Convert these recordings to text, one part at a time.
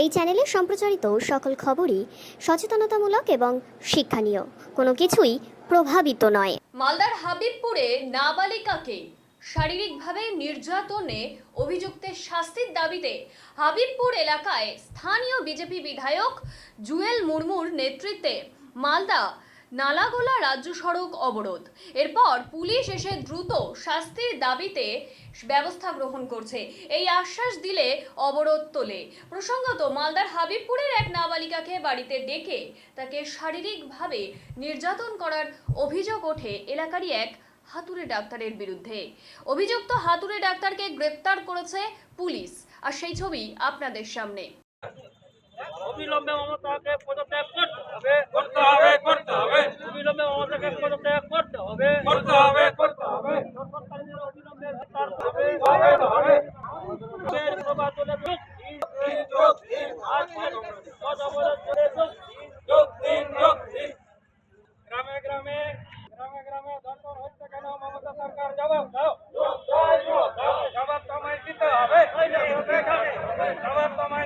এই চ্যানেলে সম্প্রচারিত সকল খবরই সচেতনতামূলক এবং শিক্ষণীয়। কোনো কিছুই প্রভাবিত নয়। মালদার হাবিবপুরে নাবালিকাকে শারীরিকভাবে নির্যাতনে অভিযুক্তের শাস্তির দাবিতে হাবিবপুর এলাকায় স্থানীয় বিজেপি বিধায়ক জুয়েল মুর্মুর নেতৃত্বে মালদা নালাগোলা রাজ্য সড়ক অবরোধ। এরপর পুলিশ এসে দ্রুত শাস্তির দাবিতে ব্যবস্থা গ্রহণ করছে। এই আশ্বাস দিলে অবরোধ তোলে। প্রসঙ্গত, মালদার হাবিবপুরের এক নাবালিকাকে বাড়িতে ডেকে তাকে শারীরিকভাবে নির্যাতন করার অভিযোগ ওঠে এলাকারই এক হাতুড়ে ডাক্তারের বিরুদ্ধে। অভিযুক্ত হাতুড়ে ডাক্তারকে গ্রেপ্তার করেছে পুলিশ। আর সেই ছবি আপনাদের সামনে। অবিলম্বে মমতাকে পদত্যাগ করতে হবে করতে হবে করতে হবে।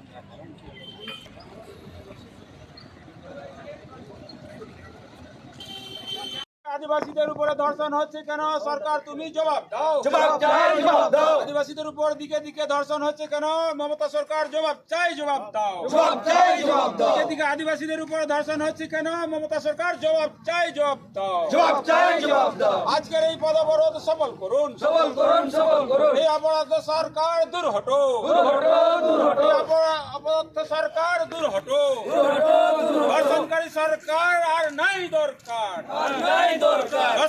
para mi. আদিবাসীদের উপরে ধর্ষণ হচ্ছে কেন? সরকার তুমি জবাব দাও। জবাব চাই, জবাব দাও। আদিবাসীদের উপর দিকে দিকে ধর্ষণ হচ্ছে কেন? মমতা সরকার জবাব চাই জবাব দাও। জবাব চাই, জবাব দাও। দিকে দিকে আদিবাসীদের উপর ধর্ষণ হচ্ছে কেন? মমতা সরকার জবাব চাই জবাব দাও। জবাব চাই জবাব দাও। আজকের এই পদবরোধ সফল করুন। সবল করুন সবল করুন। এই অপরাধ সরকার দূর হটো দূর হটো দূর হটো এই অপরাধ সরকার দূর হটো দূর হটো দূর হটো ধর্ষণকারী সরকার আর নাই দরকার। আর নাই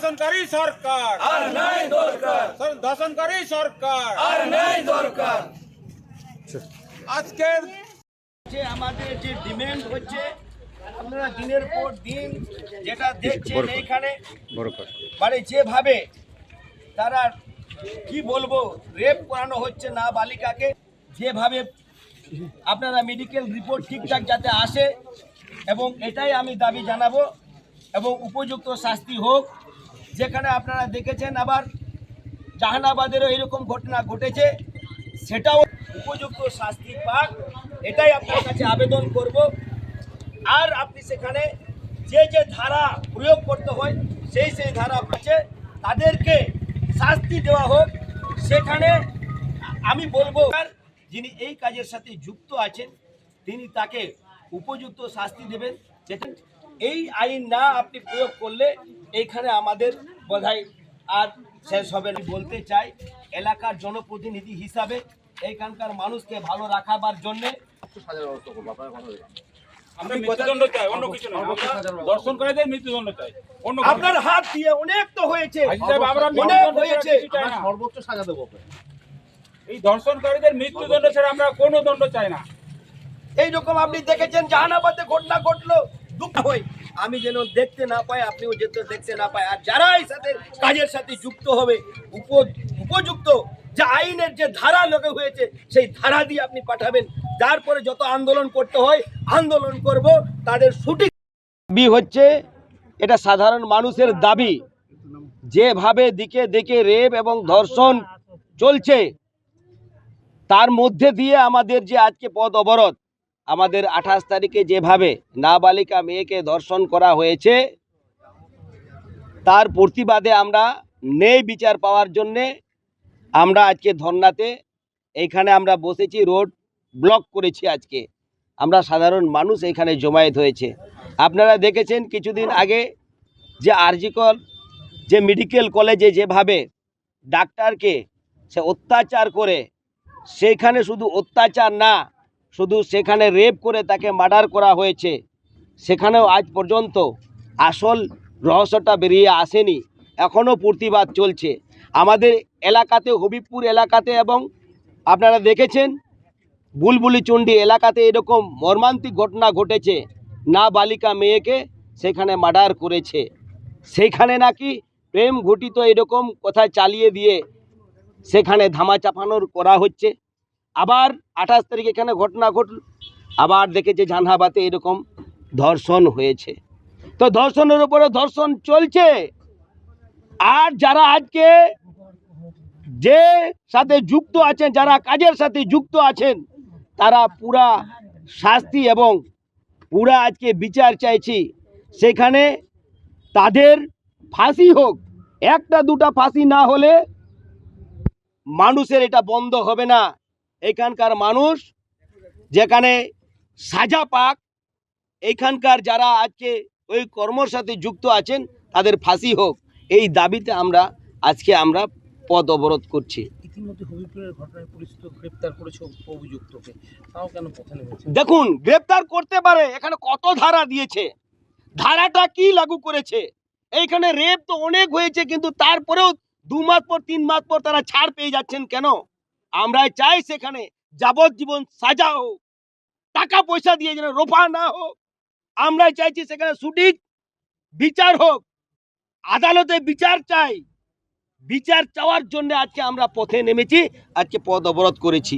ধর্ষণকারী সরকার। আর নাই দরকার। ধর্ষণকারী সরকার। আর নাই দরকার। আজকের যে আমাদের যে ডিমান্ড হচ্ছে আপনারা দিনের পর দিন যেটা দেখছেন এইখানে মানে যেভাবে তারা কি বলব রেপ করানো হচ্ছে না বালিকাকে যেভাবে আপনারা মেডিকেল রিপোর্ট ঠিকঠাক যাতে আসে এবং এটাই আমি দাবি জানাব এবং উপযুক্ত শাস্তি হোক যেখানে আপনারা দেখেছেন আবার জাহানাবাদেরও এরকম ঘটনা ঘটেছে, সেটাও উপযুক্ত শাস্তি পাক, এটাই আপনার কাছে আবেদন করব। আর আপনি সেখানে যে যে ধারা প্রয়োগ করতে হয়, সেই সেই ধারা আছে, তাদেরকে শাস্তি দেওয়া হোক, সেখানে আমি বলব যিনি এই কাজের সাথে যুক্ত আছেন, তিনি তাকে উপযুক্ত শাস্তি দেবেন, যেটা এই আইন না আপনি প্রয়োগ করলে এইখানে আমাদের বোধহয় আর শেষ হবে না। বলতে চাই এলাকার জনপ্রতিনিধি হিসাবে এইখানকার মানুষকে ভালো রাখাবার জন্যে দর্শনকারীদের আপনার হাত দিয়ে অনেক তো হয়েছে। কিছু চাই না। এই ধর্ষণকারীদের মৃত্যুদণ্ড ছাড়া আমরা কোনো দণ্ড চাই না। এইরকম আপনি দেখেছেন জাহানাবাদে ঘটনা ঘটলো। হয় আমি যেন দেখতে না পাই, আপনিও যেতে দেখতে না পাই। আর যারা এই সাথে কাজের সাথে যুক্ত হবে, উপ- উপযুক্ত, যে আইনের যে ধারা লোকে হয়েছে, সেই ধারা দিয়ে আপনি পাঠাবেন। তারপরে যত আন্দোলন করতে হয়, আন্দোলন করব, তাদের সঠিক দাবি হচ্ছে, এটা সাধারণ মানুষের দাবি। যেভাবে দিকে দিকে রেপ এবং ধর্ষণ চলছে, তার মধ্যে দিয়ে আমাদের যে আজকে পদ অবরোধ আমাদের আঠাশ তারিখে যেভাবে নাবালিকা মেয়েকে ধর্ষণ করা হয়েছে, তার প্রতিবাদে আমরা নেই বিচার পাওয়ার জন্যে আমরা আজকে ধর্নাতে এইখানে আমরা বসেছি, রোড ব্লক করেছি আজকে। আমরা সাধারণ মানুষ এখানে জমায়েত হয়েছে। আপনারা দেখেছেন কিছুদিন আগে যে আরজিকর যে মেডিকেল কলেজে যেভাবে ডাক্তারকে সে অত্যাচার করে, সেখানে শুধু অত্যাচার না শুধু সেখানে রেপ করে তাকে মার্ডার করা হয়েছে। সেখানেও আজ পর্যন্ত আসল রহস্যটা বেরিয়ে আসেনি। এখনও প্রতিবাদ চলছে। আমাদের এলাকাতে, হবিবপুর এলাকাতে এবং আপনারা দেখেছেন বুলবুলি চণ্ডী এলাকাতে এরকম মর্মান্তিক ঘটনা ঘটেছে। না বালিকা মেয়েকে সেখানে মার্ডার করেছে। সেইখানে নাকি প্রেম ঘটিত এরকম কথা চালিয়ে দিয়ে সেখানে ধামা চাপানোর করা হচ্ছে। আবার আঠাশ তারিখ এখানে ঘটনা ঘটল? আবার দেখেছে জানহাবাতে এরকম ধর্ষণ হয়েছে। তো ধর্ষণের উপরে ধর্ষণ চলছে। আর যারা আজকে যে সাথে যুক্ত আছেন, যারা কাজের সাথে যুক্ত আছেন, তারা পুরা শাস্তি এবং পুরা আজকে বিচার চাইছি। সেখানে তাদের ফাঁসি হোক, একটা দুটা ফাঁসি না হলে মানুষের এটা বন্ধ হবে না। এখানকার মানুষ যেখানে সাজা পাক এইখানকার যারা আজকে ওই কর্মর সাথে যুক্ত আছেন তাদের ফাঁসি হোক এই দাবিতে আমরা আজকে আমরা পদ অবরোধ করছি। দেখুন গ্রেপ্তার করতে পারে এখানে কত ধারা দিয়েছে। ধারাটা কি লাগু করেছে? এইখানে রেপ তো অনেক হয়েছে কিন্তু তারপরেও দু মাস পর তিন মাস পর তারা ছাড় পেয়ে যাচ্ছেন কেন? আমরা চাই সেখানে যাবজ্জীবন সাজা হোক টাকা পয়সা দিয়ে যেন রোপা না হোক আমরা চাইছি সেখানে সঠিক বিচার হোক। আদালতে বিচার চাই। বিচার চাওয়ার জন্য আজকে আমরা পথে নেমেছি, আজকে পদ অবরোধ করেছি।